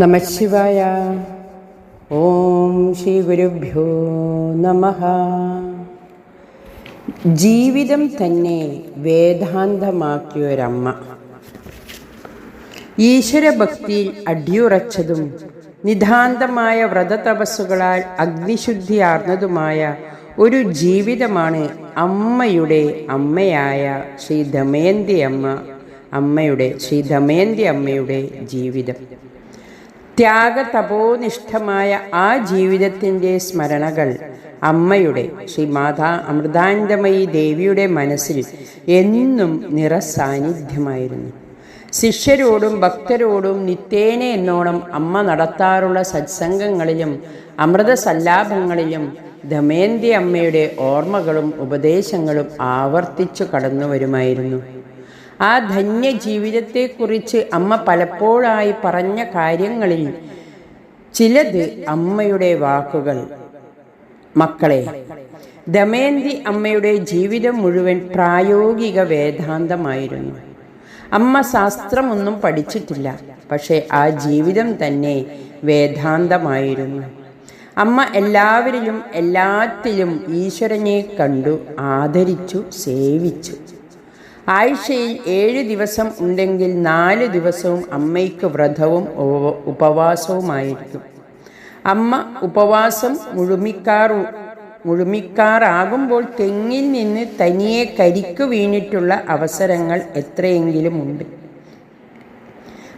നമശിവായ ഓം ശ്രീ ഗുരുഭ്യോ നമ ജീവിതം തന്നെ വേദാന്തമാക്കിയ വേദാന്തമാക്കിയൊരമ്മ. ഈശ്വരഭക്തിയിൽ അടിയുറച്ചതും നിതാന്തമായ വ്രതതപസ്സുകളാൽ അഗ്നിശുദ്ധിയാർന്നതുമായ ഒരു ജീവിതമാണ് അമ്മയുടെ അമ്മയായ ശ്രീ ദമയന്തി അമ്മ അമ്മയുടെ ശ്രീ ദമയന്തി അമ്മയുടെ ജീവിതം. ത്യാഗതപോനിഷ്ഠമായ ആ ജീവിതത്തിന്റെ സ്മരണകൾ അമ്മയുടെ ശ്രീ മാതാ അമൃതാനന്ദമയി ദേവിയുടെ മനസ്സിൽ എന്നും നിറസാന്നിധ്യമായിരുന്നു. ശിഷ്യരോടും ഭക്തരോടും നിത്യേന എന്നോണം അമ്മ നടത്താറുള്ള സത്സംഗങ്ങളിലും അമൃതസല്ലാപങ്ങളിലും ദമയന്തി അമ്മയുടെ ഓർമ്മകളും ഉപദേശങ്ങളും ആവർത്തിച്ചു കടന്നു വരുമായിരുന്നു ആ ധന്യ ജീവിതത്തെക്കുറിച്ച് അമ്മ പലപ്പോഴായി പറഞ്ഞ കാര്യങ്ങളിൽ ചിലത് അമ്മയുടെ വാക്കുകൾ. മക്കളെ ദമയന്തി അമ്മയുടെ ജീവിതം മുഴുവൻ പ്രായോഗിക വേദാന്തമായിരുന്നു. അമ്മ ശാസ്ത്രമൊന്നും പഠിച്ചിട്ടില്ല പക്ഷേ ആ ജീവിതം തന്നെ വേദാന്തമായിരുന്നു. അമ്മ എല്ലാവരിലും എല്ലാത്തിലും ഈശ്വരനെ കണ്ടു ആദരിച്ചു സേവിച്ചു. ആഴ്ചയിൽ ഏഴ് ദിവസം ഉണ്ടെങ്കിൽ നാല് ദിവസവും അമ്മയ്ക്ക് വ്രതവും ഉപവാസവുമായിരിക്കും. അമ്മ ഉപവാസം മുഴുമിക്കാറു മുഴുമിക്കാറാകുമ്പോൾ തെങ്ങിൽ നിന്ന് തനിയെ കരിക്കു വീണിട്ടുള്ള അവസരങ്ങൾ എത്രയെങ്കിലും ഉണ്ട്.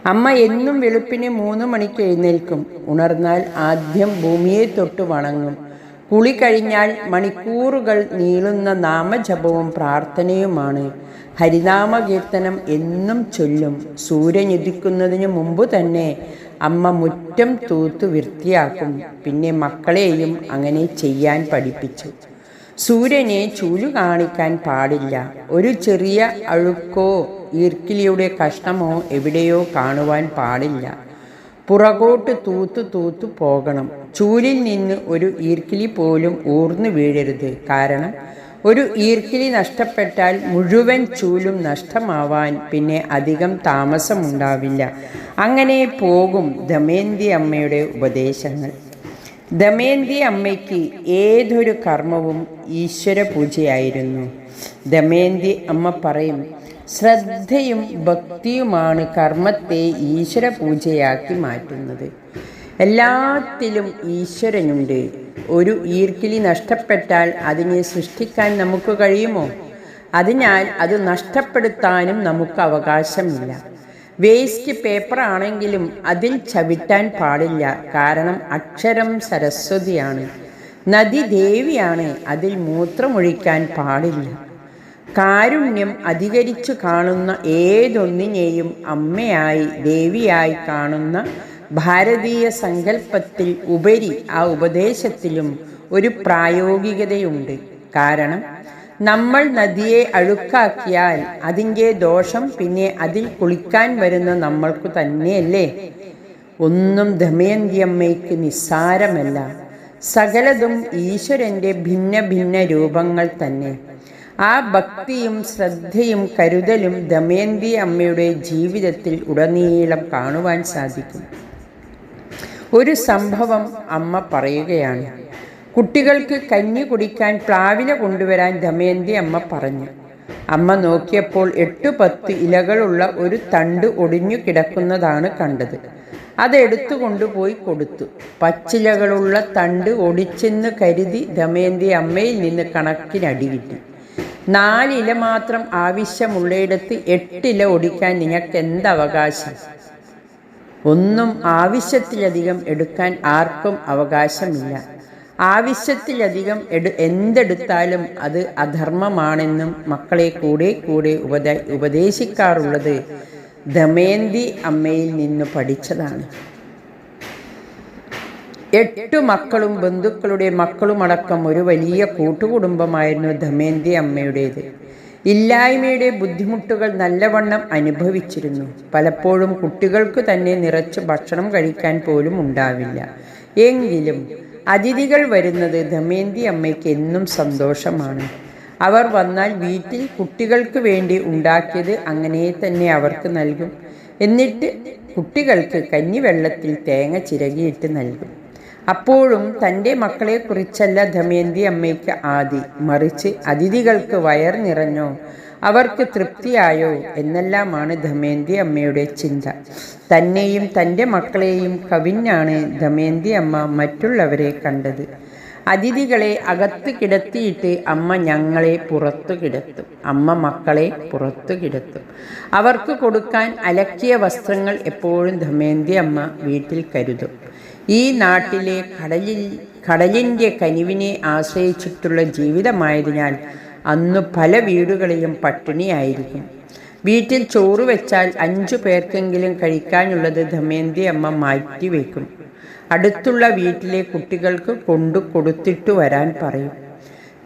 അമ്മ എന്നും വെളുപ്പിന് മൂന്ന് മണിക്ക് എഴുന്നേൽക്കും. ഉണർന്നാൽ ആദ്യം ഭൂമിയെ തൊട്ട് വണങ്ങും. കുളി കഴിഞ്ഞാൽ മണിക്കൂറുകൾ നീളുന്ന നാമജപവും പ്രാർത്ഥനയുമാണ്. ഹരിനാമ കീർത്തനം എന്നും ചൊല്ലും. സൂര്യൻ ഉദിക്കുന്നതിന് മുമ്പ് തന്നെ അമ്മ മുറ്റം തൂത്തു വൃത്തിയാക്കും. പിന്നെ മക്കളെയും അങ്ങനെ ചെയ്യാൻ പഠിപ്പിച്ചു. സൂര്യനെ ചൂലു കാണിക്കാൻ പാടില്ല. ഒരു ചെറിയ അഴുക്കോ ഈർക്കിലിയുടെ കഷ്ണമോ എവിടെയോ കാണുവാൻ പാടില്ല. പുറകോട്ട് തൂത്തു തൂത്തു പോകണം. ചൂലിൽ നിന്ന് ഒരു ഈർക്കിലി പോലും ഊർന്നു വീഴരുത്. കാരണം ഒരു ഈർക്കിലി നഷ്ടപ്പെട്ടാൽ മുഴുവൻ ചൂലും നഷ്ടമാവാൻ പിന്നെ അധികം താമസമുണ്ടാവില്ല. അങ്ങനെ പോകും ദമയന്തി അമ്മയുടെ ഉപദേശങ്ങൾ. ദമയന്തി അമ്മയ്ക്ക് ഏതൊരു കർമ്മവും ഈശ്വര പൂജയായിരുന്നു ദമയന്തി അമ്മ പറയും ശ്രദ്ധയും ഭക്തിയുമാണ് കർമ്മത്തെ ഈശ്വര പൂജയാക്കി മാറ്റുന്നത്. എല്ലാത്തിലും ഈശ്വരനുണ്ട്. ഒരു ഈർക്കിലി നഷ്ടപ്പെട്ടാൽ അതിനെ സൃഷ്ടിക്കാൻ നമുക്ക് കഴിയുമോ? അതിനാൽ അത് നഷ്ടപ്പെടുത്താനും നമുക്ക് അവകാശമില്ല. വേസ്റ്റ് പേപ്പർ ആണെങ്കിലും അതിൽ ചവിട്ടാൻ പാടില്ല. കാരണം അക്ഷരം സരസ്വതിയാണ്. നദി ദേവിയാണ് അതിൽ മൂത്രമൊഴിക്കാൻ പാടില്ല. കാരുണ്യം അധികരിച്ചു കാണുന്ന ഏതൊന്നിനെയും അമ്മയായി ദേവിയായി കാണുന്ന ഭാരതീയ സങ്കല്പത്തിൽ ഉപരി ആ ഉപദേശത്തിലും ഒരു പ്രായോഗികതയുണ്ട്. കാരണം നമ്മൾ നദിയെ അഴുക്കാക്കിയാൽ അതിന്റെ ദോഷം പിന്നെ അതിൽ കുളിക്കാൻ വരുന്ന നമ്മൾക്ക് തന്നെയല്ലേ? ഒന്നും ദമയന്തിയമ്മയ്ക്ക് നിസ്സാരമല്ല. സകലതും ഈശ്വരന്റെ ഭിന്ന ഭിന്ന രൂപങ്ങൾ തന്നെ. ആ ഭക്തിയും ശ്രദ്ധയും കരുതലും ദമയന്തി അമ്മയുടെ ജീവിതത്തിൽ ഉടനീളം കാണുവാൻ സാധിക്കും. ഒരു സംഭവം അമ്മ പറയുകയാണ്. കുട്ടികൾക്ക് കഞ്ഞി കുടിക്കാൻ പ്ലാവില കൊണ്ടുവരാൻ ദമയന്തി അമ്മ പറഞ്ഞു. അമ്മ നോക്കിയപ്പോൾ എട്ടു പത്ത് ഇലകളുള്ള ഒരു തണ്ട് ഒടിഞ്ഞു കിടക്കുന്നതാണ് കണ്ടത്. അതെടുത്തു കൊണ്ടുപോയി കൊടുത്തു. പച്ചിലകളുള്ള തണ്ട് ഒടിച്ചെന്ന് കരുതി ദമയന്തി അമ്മയിൽ നിന്ന് കണക്കിനടി കിട്ടി. നാലില മാത്രം ആവശ്യമുള്ളയിടത്ത് എട്ടില ഓടിക്കാൻ നിങ്ങൾക്ക് എന്തവകാശം ഒന്നും ആവശ്യത്തിലധികം എടുക്കാൻ ആർക്കും അവകാശമില്ല. ആവശ്യത്തിലധികം എടു എന്തെടുത്താലും അത് അധർമ്മമാണെന്നും മക്കളെ കൂടെ കൂടെ ഉപദ ഉപദേശിക്കാറുള്ളത് ദമയന്തി അമ്മയിൽ നിന്ന് പഠിച്ചതാണ്. എട്ടു മക്കളും ബന്ധുക്കളുടെ മക്കളുമടക്കം ഒരു വലിയ കൂട്ടുകുടുംബമായിരുന്നു ധമേന്ദ്രി അമ്മയുടേത്. ഇല്ലായ്മയുടെ ബുദ്ധിമുട്ടുകൾ നല്ലവണ്ണം അനുഭവിച്ചിരുന്നു. പലപ്പോഴും കുട്ടികൾക്ക് തന്നെ നിറച്ച് ഭക്ഷണം കഴിക്കാൻ പോലും ഉണ്ടാവില്ല. എങ്കിലും അതിഥികൾ വരുന്നത് ധമേന്തി അമ്മയ്ക്ക് എന്നും സന്തോഷമാണ്. അവർ വന്നാൽ വീട്ടിൽ കുട്ടികൾക്ക് വേണ്ടി ഉണ്ടാക്കിയത് അങ്ങനെ തന്നെ അവർക്ക് നൽകും. എന്നിട്ട് കുട്ടികൾക്ക് കഞ്ഞിവെള്ളത്തിൽ തേങ്ങ ചിരകിയിട്ട് നൽകും. അപ്പോഴും തന്റെ മക്കളെക്കുറിച്ചല്ല ദമയന്തി അമ്മയ്ക്ക് ആദി. മറിച്ച് അതിഥികൾക്ക് വയർ നിറഞ്ഞോ അവർക്ക് തൃപ്തിയായോ എന്നെല്ലാമാണ് ദമയന്തി അമ്മയുടെ ചിന്ത. തന്നെയും തന്റെ മക്കളെയും കവിഞ്ഞാണ് ദമയന്തി അമ്മ മറ്റുള്ളവരെ കണ്ടത്. അതിഥികളെ അകത്ത് കിടത്തിയിട്ട് അമ്മ ഞങ്ങളെ പുറത്തു കിടത്തും. അമ്മ മക്കളെ പുറത്തു കിടത്തും. അവർക്ക് കൊടുക്കാൻ അലക്കിയ വസ്ത്രങ്ങൾ എപ്പോഴും ദമയന്തി അമ്മ വീട്ടിൽ കരുതും. ഈ നാട്ടിലെ കടലിൽ കടലിന്റെ കനിവിനെ ആശ്രയിച്ചിട്ടുള്ള ജീവിതമായതിനാൽ അന്ന് പല വീടുകളിലും പട്ടിണിയായിരിക്കും. വീട്ടിൽ ചോറ് വെച്ചാൽ അഞ്ചു പേർക്കെങ്കിലും കഴിക്കാനുള്ളത് ദമയന്തി അമ്മ മാറ്റിവെക്കും അടുത്തുള്ള വീട്ടിലെ കുട്ടികൾക്ക് കൊണ്ടു കൊടുത്തിട്ട് വരാൻ പറയും.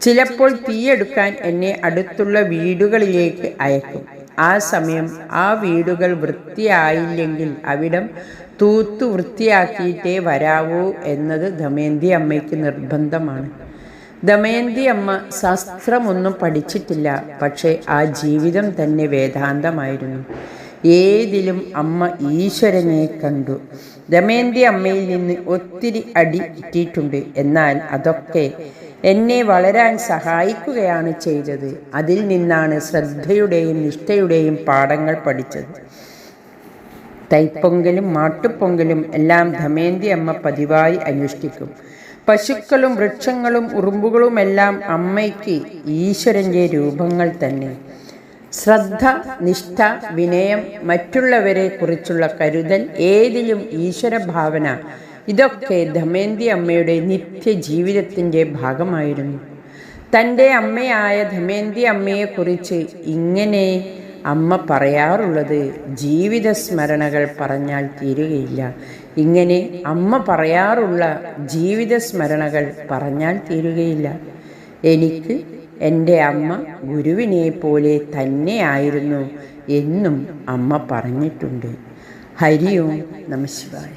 ചിലപ്പോൾ തീയെടുക്കാൻ എന്നെ അടുത്തുള്ള വീടുകളിലേക്ക് അയക്കും. ആ സമയം ആ വീടുകൾ വൃത്തിയായില്ലെങ്കിൽ അവിടം തൂത്തു വൃത്തിയാക്കിയിട്ടേ വരാവൂ എന്നത് ദമയന്തി അമ്മയ്ക്ക് നിർബന്ധമാണ്. ദമയന്തി അമ്മ ശാസ്ത്രമൊന്നും പഠിച്ചിട്ടില്ല പക്ഷേ ആ ജീവിതം തന്നെ വേദാന്തമായിരുന്നു. ഏതിലും അമ്മ ഈശ്വരനെ കണ്ടു. ദമയന്തി അമ്മയിൽ നിന്ന് ഒത്തിരി അടി കിട്ടിയിട്ടുണ്ട്. എന്നാൽ അതൊക്കെ എന്നെ വളരാൻ സഹായിക്കുകയാണ് ചെയ്തത്. അതിൽ നിന്നാണ് ശ്രദ്ധയുടെയും നിഷ്ഠയുടെയും പാഠങ്ങൾ പഠിച്ചത്. തൈപ്പൊങ്കലും മാട്ടുപ്പൊങ്കലും എല്ലാം ധമേന്തി അമ്മ പതിവായി അനുഷ്ഠിക്കും. പശുക്കളും വൃക്ഷങ്ങളും ഉറുമ്പുകളുമെല്ലാം അമ്മയ്ക്ക് ഈശ്വരന്റെ രൂപങ്ങൾ തന്നെ. ശ്രദ്ധ നിഷ്ഠ വിനയം മറ്റുള്ളവരെ കുറിച്ചുള്ള കരുതൽ ഏതിലും ഈശ്വരഭാവന ഇതൊക്കെ ദമയന്തി അമ്മയുടെ നിത്യജീവിതത്തിന്റെ ഭാഗമായിരുന്നു. തന്റെ അമ്മയായ ദമയന്തി അമ്മയെക്കുറിച്ച് ഇങ്ങനെ അമ്മ പറയാറുള്ളത് ജീവിത സ്മരണകൾ പറഞ്ഞാൽ തീരുകയില്ല. ഇങ്ങനെ അമ്മ പറയാറുള്ള ജീവിത സ്മരണകൾ പറഞ്ഞാൽ തീരുകയില്ല. എനിക്ക് എന്റെ അമ്മ ഗുരുവിനെ പോലെ തന്നെയായിരുന്നു എന്നും അമ്മ പറഞ്ഞിട്ടുണ്ട്. ഹരിയോം നമശിവായ